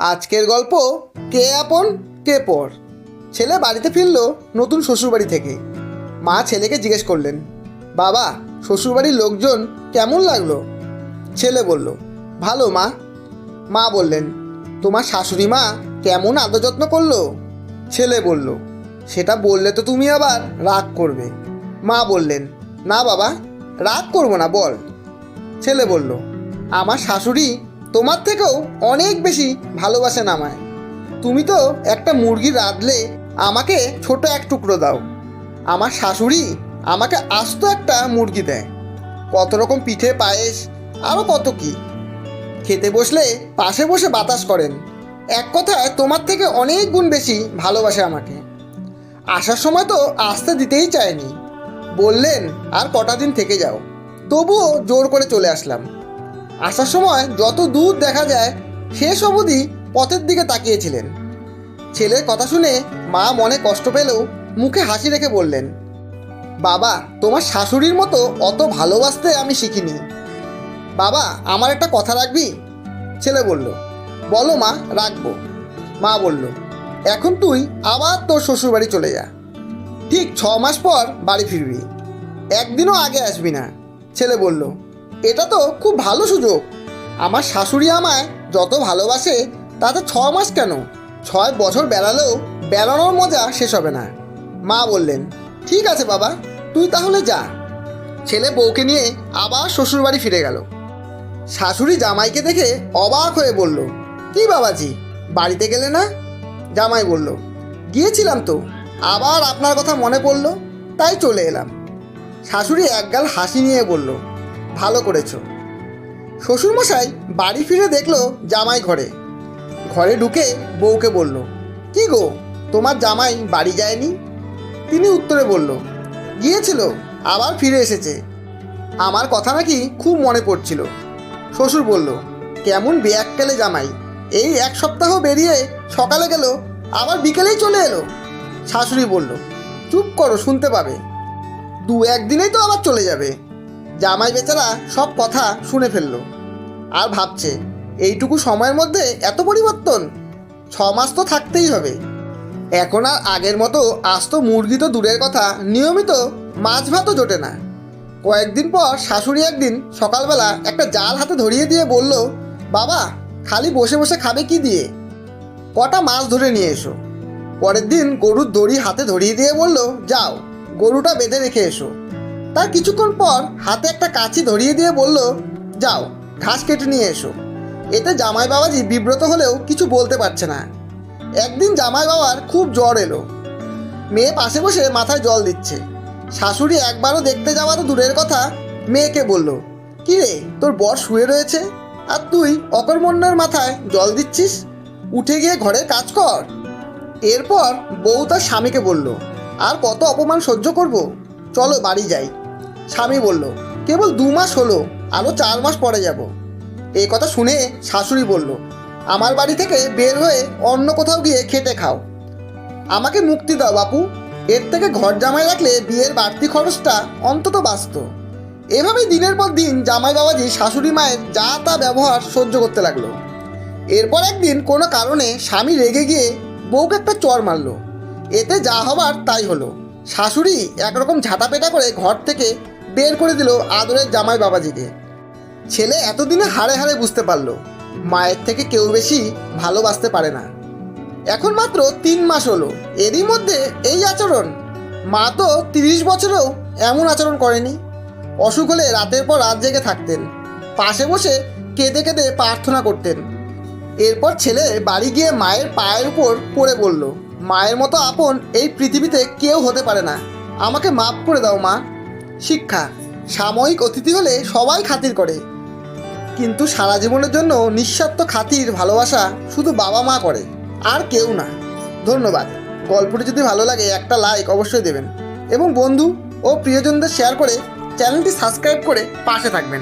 আজকের গল্প, কে আপন, কে পর। ছেলে বাড়িতে ফিরল নতুন শ্বশুরবাড়ি থেকে। মা ছেলেকে জিজ্ঞেস করলেন, বাবা, শ্বশুরবাড়ির লোকজন কেমন লাগল? ছেলে বলল, ভালো, মা। মা বললেন, তোমার শাশুড়ি মা কেমন আদর যত্ন করল? ছেলে বলল, সেটা বললে তো তুমি আবার রাগ করবে। মা বললেন, না বাবা, রাগ করব না, বল। ছেলে বলল, আমার শাশুড়ি তোমার থেকেও অনেক বেশি ভালোবাসেন আমায় তুমি তো একটা মুরগি রাঁধলে আমাকে ছোট এক টুকরো দাও। আমার শাশুড়ি আমাকে আস্ত একটা মুরগি দেয়। কত রকম পিঠে পায়েস আরও কত কি। খেতে বসলে পাশে বসে বাতাস করেন। এক কথায় তোমার থেকে অনেক গুণ বেশি ভালোবাসে আমাকে। আসার সময় তো আসতে দিতেই চায়নি। বললেন, আর কটা দিন থেকে যাও। তবুও জোর করে চলে আসলাম। আসার সময় যত দূর দেখা যায়, শেষ অবধি পথের দিকে তাকিয়েছিলেন। ছেলের কথা শুনে মা মনে কষ্ট পেলেও মুখে হাসি রেখে বললেন, বাবা, তোমার শাশুড়ির মতো অত ভালোবাসতে আমি শিখিনি। বাবা, আমার একটা কথা রাখবি? ছেলে বলল, বলো মা, রাখব। মা বলল, এখন তুই আবার তোর শ্বশুরবাড়ি চলে যা। ঠিক ছ মাস পর বাড়ি ফিরবি। একদিনও আগে আসবি না। ছেলে বলল এটা তো খুব ভালো সুযোগ। আমার শাশুড়ি আমায় যত ভালোবাসে, তাতে ছ মাস কেন? ছয় বছর বেড়ালেও বেড়ানোর মজা শেষ হবে না। মা বললেন, ঠিক আছে বাবা, তুই তাহলে যা। ছেলে বউকে নিয়ে আবার শ্বশুরবাড়ি ফিরে গেল। শাশুড়ি জামাইকে দেখে অবাক হয়ে বলল, কি বাবাজি, বাড়িতে গেলে না? জামাই বলল, গিয়েছিলাম তো, আবার আপনার কথা মনে পড়ল, তাই চলে এলাম। শাশুড়ি একগাল হাসি নিয়ে বলল ভালো করেছ। শ্বশুরমশাই বাড়ি ফিরে দেখল জামাই ঘরে। ঘরে ঢুকে বউকে বলল, কি গো, তোমার জামাই বাড়ি যায়নি? তিনি উত্তরে বলল, গিয়েছিল, আবার ফিরে এসেছে। আমার কথা নাকি খুব মনে পড়ছিল। শ্বশুর বলল, কেমন বেয়াক্কেলে জামাই, এই এক সপ্তাহ বেরিয়ে সকালে গেল, আবার বিকেলেই চলে এলো? শাশুড়ি বলল, চুপ করো, শুনতে পাবে। দু একদিনেই তো আবার চলে যাবে। জামাই বেচারা সব কথা শুনে ফেলল আর ভাবছে, এইটুকু সময়ের মধ্যে এত পরিবর্তন? ছ মাস তো থাকতেই হবে। এখন আর আগের মতো আস্ত মুরগি তো দূরের কথা, নিয়মিত মাছ ভাতও জোটে না। কয়েকদিন পর শাশুড়ি একদিন সকালবেলা একটা জাল হাতে ধরিয়ে দিয়ে বলল, বাবা, খালি বসে বসে খাবে কি দিয়ে? কটা মাছ ধরে নিয়ে এসো। পরের দিন গরুর দড়ি হাতে ধরিয়ে দিয়ে বলল, যাও, গরুটা বেঁধে রেখে এসো। তার কিছুক্ষণ পর হাতে একটা কাঁচি ধরিয়ে দিয়ে বলল, যাও, ঘাস কেটে নিয়ে এসো। এতে জামাই বাবাজি বিব্রত হলেও কিছু বলতে পারছে না। একদিন জামাই বাবার খুব জ্বর এলো। মেয়ে পাশে বসে মাথায় জল দিচ্ছে। শাশুড়ি একবারও দেখতে যাওয়া তো দূরের কথা, মেয়েকে বলল, কি রে, তোর বর শুয়ে রয়েছে? আর তুই অকর্মণ্যের মাথায় জল দিচ্ছিস? উঠে গিয়ে ঘরের কাজ কর। এরপর বউ তার স্বামীকে বলল, আর কত অপমান সহ্য করব? চলো বাড়ি যাই। স্বামী বলল, কেবল দু মাস হলো আরও চার মাস পরে যাব। এই কথা শুনে শাশুড়ি বলল, আমার বাড়ি থেকে বের হয়ে অন্য কোথাও গিয়ে খেটে খাও। আমাকে মুক্তি দাও বাপু। এর থেকে ঘর জামাই রাখলে বিয়ের বাড়তি খরচটা অন্তত বাঁচত। এভাবেই দিনের পর দিন জামাই বাবাজি শাশুড়ি মায়ের যা তা ব্যবহার সহ্য করতে লাগল। এরপর একদিন কোনো কারণে স্বামী রেগে গিয়ে বউকে একটা চর মারলো। এতে যা হবার তাই হলো। শাশুড়ি একরকম ঝাঁটাপেটা করে ঘর থেকে বের করে দিল আদরের জামাই বাবাজিকে। ছেলে এতদিনে হাড়ে হাড়ে বুঝতে পারল, মায়ের থেকে কেউ বেশি ভালোবাসতে পারে না। এখন মাত্র তিন মাস হলো, এরই মধ্যে এই আচরণ, মা তো তিরিশ বছরেও এমন আচরণ করেনি। অসুখ হলে রাতের পর রাত জেগে থাকতেন, পাশে বসে কেঁদে কেঁদে প্রার্থনা করতেন। এরপর ছেলে বাড়ি গিয়ে মায়ের পায়ের উপর পড়ে বলল, মায়ের মতো আপন এই পৃথিবীতে কেউ হতে পারে না। আমাকে মাফ করে দাও মা। শিক্ষা, সাময়িক অতিথি হলে সবাই খাতির করে। কিন্তু সারা জীবনের জন্য নিঃস্বার্থ খাতির, ভালোবাসা শুধু বাবা মা করে, আর কেউ না। ধন্যবাদ। গল্পটি যদি ভালো লাগে, একটা লাইক অবশ্যই দেবেন। এবং বন্ধু ও প্রিয়জনদের শেয়ার করে চ্যানেলটি সাবস্ক্রাইব করে পাশে থাকবেন।